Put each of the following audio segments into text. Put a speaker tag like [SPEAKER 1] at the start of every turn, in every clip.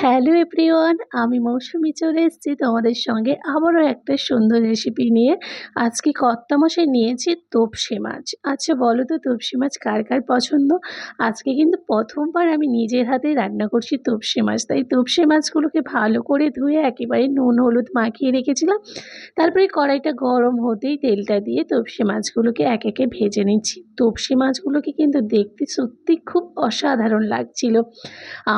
[SPEAKER 1] Hello everyone, আমি মৌসুমি চলে এসেছি তোমাদের সঙ্গে আবারও একটা সুন্দর রেসিপি নিয়ে। আজকে কর্তামশাই নিয়েছি তোপসে মাছ। আচ্ছা বলো তো তোপসে মাছ কার কার পছন্দ? আজকে কিন্তু প্রথমবার আমি নিজের হাতে রান্না করছি তোপসে মাছ। তাই তোপসে মাছগুলোকে ভালো করে ধুয়ে একেবারে নুন, হলুদ মাখিয়ে রেখেছিলাম। তারপরে কড়াইটা গরম হতেই তেলটা দিয়ে তোপসে মাছগুলোকে এক একে ভেজে নিচ্ছি। তোপসে মাছগুলোকে কিন্তু দেখতে সত্যি খুব অসাধারণ লাগছিল।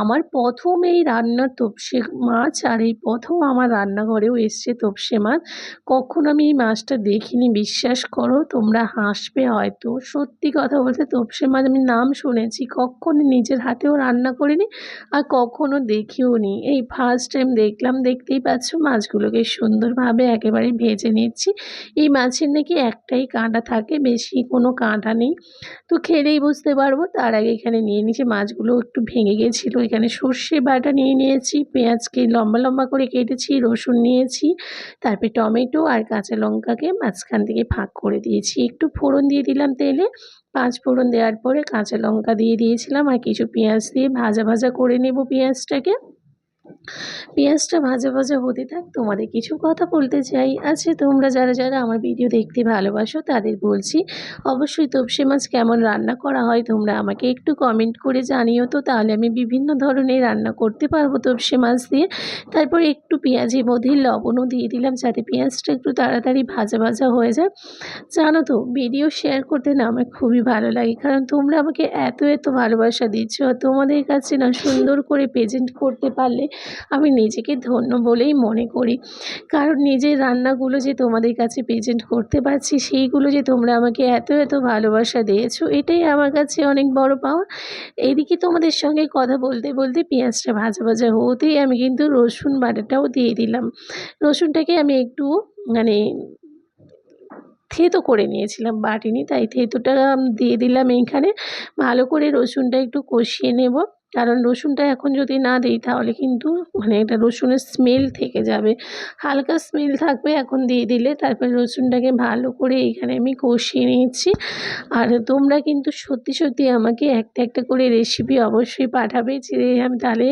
[SPEAKER 1] আমার প্রথম এই রান্নার তোপসে মাছ আর এই প্রথম আমার রান্নাঘরেও এসছে তোপসে মাছ। কখনো আমি এই মাছটা দেখিনি, বিশ্বাস করো, তোমরা হাসবে হয়তো। সত্যি কথা বলতে তোপসে মাছ আমি নাম শুনেছি, কখনো নিজের হাতেও রান্না করিনি আর কখনো দেখিও নি। এই ফার্স্ট টাইম দেখলাম, দেখতেই পাচ্ছ মাছগুলোকে সুন্দরভাবে একেবারে ভেজে নিচ্ছি। এই মাছের নাকি একটাই কাঁটা থাকে, বেশি কোনো কাঁটা নেই। তো খেলেই বুঝতে পারব, তার আগে এখানে নিয়ে নিয়েছি, মাছগুলো একটু ভেঙে গেছিল। এখানে সর্ষে বাটা নিয়ে নিয়েছি, পেঁয়াজকে লম্বা লম্বা করে কেটেছি, রসুন নিয়েছি, তারপরে টমেটো আর কাঁচা লঙ্কাকে মাঝখান থেকে ফাঁক করে দিয়েছি। একটু ফোড়ন দিয়ে দিলাম তেলে, পাঁচ ফোড়ন দেওয়ার পরে কাঁচা লঙ্কা দিয়ে দিয়েছিলাম আর কিছু পেঁয়াজ দিয়ে ভাজা ভাজা করে নেব পেঁয়াজটাকে। পেঁয়াজটা ভাজা ভাজা হতে থাক, তোমাদের কিছু কথা বলতে চাই। আছে তোমরা যারা যারা আমার ভিডিও দেখতে ভালোবাসো, তাদের বলছি, অবশ্যই তপসে মাছ কেমন রান্না করা হয় তোমরা আমাকে একটু কমেন্ট করে জানিও তো। তাহলে আমি বিভিন্ন ধরনের রান্না করতে পারব তপসে মাছ দিয়ে। তারপর একটু পেঁয়াজের মধ্যে লবণও দিয়ে দিলাম যাতে পেঁয়াজটা একটু তাড়াতাড়ি ভাজা ভাজা হয়ে যায়। জানো তো ভিডিও শেয়ার করতে না আমার খুবই ভালো লাগে, কারণ তোমরা আমাকে এত এত ভালোবাসা দিচ্ছ। তোমাদের কাছে না সুন্দর করে প্রেজেন্ট করতে পারলে আমি নিজেকে ধন্য বলেই মনে করি। কারণ নিজের রান্নাগুলো যে তোমাদের কাছে প্রেজেন্ট করতে পারছি, সেইগুলো যে তোমরা আমাকে এত এত ভালোবাসা দিয়েছ, এটাই আমার কাছে অনেক বড় পাওয়া। এদিকে তোমাদের সঙ্গে কথা বলতে বলতে পেঁয়াজটা ভাজা ভাজা হতেই আমি কিন্তু রসুন বাটাটাও দিয়ে দিলাম। রসুনটাকে আমি একটু মানে থেতো করে নিয়েছিলাম, বাটিনি, তাই থেতোটা দিয়ে দিলাম এইখানে। ভালো করে রসুনটা একটু কষিয়ে নেব। কারণ রসুনটা এখন যদি না দিই তাহলে কিন্তু মানে এটা রসুনের স্মেল থেকে যাবে। হালকা স্মেল থাকবে এখন দিয়ে দিলে তারপরে রসুনটাকে ভালো করে এখানে আমি কষিয়ে নিয়েছি। আর তোমরা কিন্তু সত্যি সত্যি আমাকে একটা একটা করে রেসিপি অবশ্যই পাঠাবে যে আমি তাহলে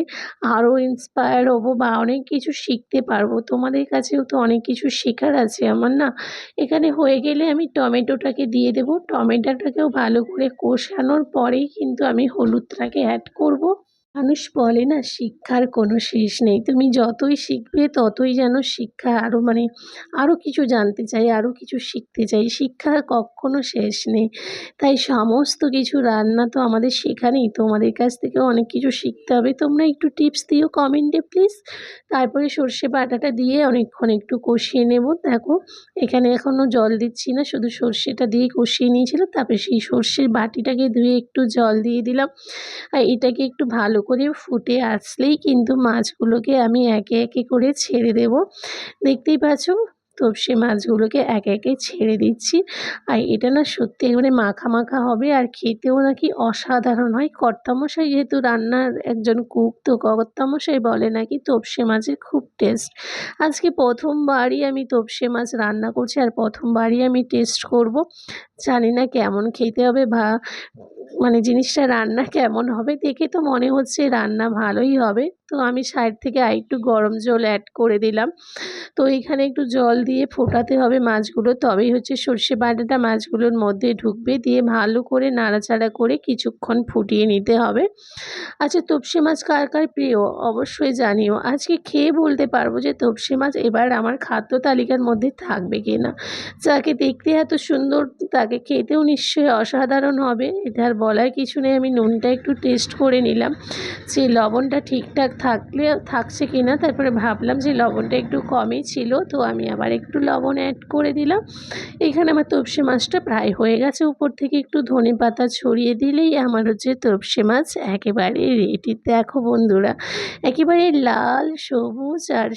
[SPEAKER 1] আরও ইন্সপায়ার হব বা অনেক কিছু শিখতে পারব। তোমাদের কাছেও তো অনেক কিছু শেখার আছে আমার না? এখানে হয়ে গেলে আমি টমেটোটাকে দিয়ে দেবো। টমেটোটাকেও ভালো করে কষানোর পরেই কিন্তু আমি হলুদটাকে অ্যাড করব। মানুষ বলে না, শিক্ষার কোনো শেষ নেই। তুমি যতই শিখবে, ততই যেন শিক্ষা আরও মানে আরও কিছু জানতে চাই আরও কিছু শিখতে চাই। শিক্ষার কখনো শেষ নেই। তাই সমস্ত কিছু রান্না তো আমাদের শেখা নেই তোমাদের কাছ থেকেও অনেক কিছু শিখতে হবে। তোমরা একটু টিপস দিও কমেন্টে, প্লিজ। তারপরে সর্ষে বাটাটা দিয়ে অনেকক্ষণ একটু কষিয়ে নেব। দেখো, এখানে এখনও জল দিচ্ছি না। শুধু সর্ষেটা দিয়ে কষিয়ে নিয়েছিলাম। তারপরে সেই সর্ষের বাটিটাকে ধুয়ে একটু জল দিয়ে দিলাম। আর এটাকে একটু ভালো করে ফুটে আসলেই কিন্তু মাছগুলোকে আমি একে একে করে ছেড়ে দেব। দেখতেই পাচ্ছ? সে মাছগুলোকে একে একে ছেড়ে দিচ্ছি। আর এটা না সত্যি একেবারে মাখা মাখা হবে আর খেতেও নাকি অসাধারণ হয়। কর্তামশাই যেহেতু রান্নার একজন কুক, তো কর্তামশাই বলে নাকি তপসে মাছের খুব টেস্ট। আজকে প্রথমবারই আমি তপসে মাছ রান্না করছি আর প্রথমবারই আমি টেস্ট করব। জানি না কেমন খেতে হবে বা মানে জিনিসটা রান্না কেমন হবে দেখে তো মনে হচ্ছে রান্না ভালোই হবে। তো আমি সাইড থেকে আর একটু গরম জল অ্যাড করে দিলাম। তো এখানে একটু জল দিয়ে ফোটাতে হবে মাছগুলো। তবেই হচ্ছে সর্ষে বাটাটা মাছগুলোর মধ্যে ঢুকবে। দিয়ে ভালো করে নাড়াচাড়া করে কিছুক্ষণ ফুটিয়ে নিতে হবে। আচ্ছা তপসে মাছ কার কার প্রিয়? অবশ্যই জানিও। আজকে খেয়ে বলতে পারব যে তপসে মাছ এবার আমার খাদ্য তালিকার মধ্যে থাকবে কি না যাকে দেখতে এত সুন্দর, তাকে খেতেও নিশ্চয়ই অসাধারণ হবে। এটা আর বলার কিছু নেই। আমি নুনটা একটু টেস্ট করে নিলাম। যে লবণটা ঠিকঠাক থাকলে, থাকছে কি না তারপরে ভাবলাম যে লবণটা একটু কমই ছিল, তো আমি আবার একটু লবণ অ্যাড করে দিলাম। এখানে আমার তপসে মাছটা প্রায় হয়ে গেছে। উপর থেকে একটু ধনে পাতা ছড়িয়ে দিলেই আমার হচ্ছে তপসে মাছ একেবারে রেডি দেখো বন্ধুরা, একেবারে লাল, সবুজ আর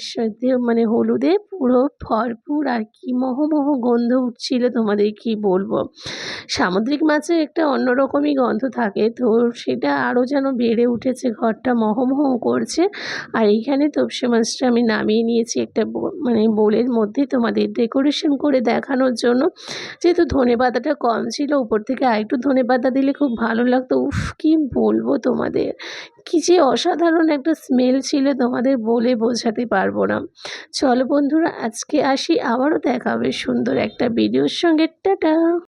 [SPEAKER 1] মানে হলুদে পুরো ভরপুর আর কি মহমহ গন্ধ উঠছিল। তোমাদের কি বলব? সামুদ্রিক মাছের একটা অন্যরকমই বাদামি গন্ধ থাকে। তো সেটা আরও যেন বেড়ে উঠেছে, ঘরটা মহমহ করছে। আর এইখানে তপসে মাছটা আমি নামিয়ে নিয়েছি একটা মানে বোলের মধ্যে তোমাদের ডেকোরেশন করে দেখানোর জন্য। যেহেতু ধনে পাতাটা কম ছিল, উপর থেকে আরেকটু ধনে পাতা দিলে খুব ভালো লাগতো। উফ, কী বলব তোমাদের? কী যে অসাধারণ একটা স্মেল ছিল তোমাদের বলে বোঝাতে পারব না। চলো বন্ধুরা, আজকে আসি, আবারও দেখা হবে সুন্দর একটা ভিডিওর সঙ্গে। টাটা!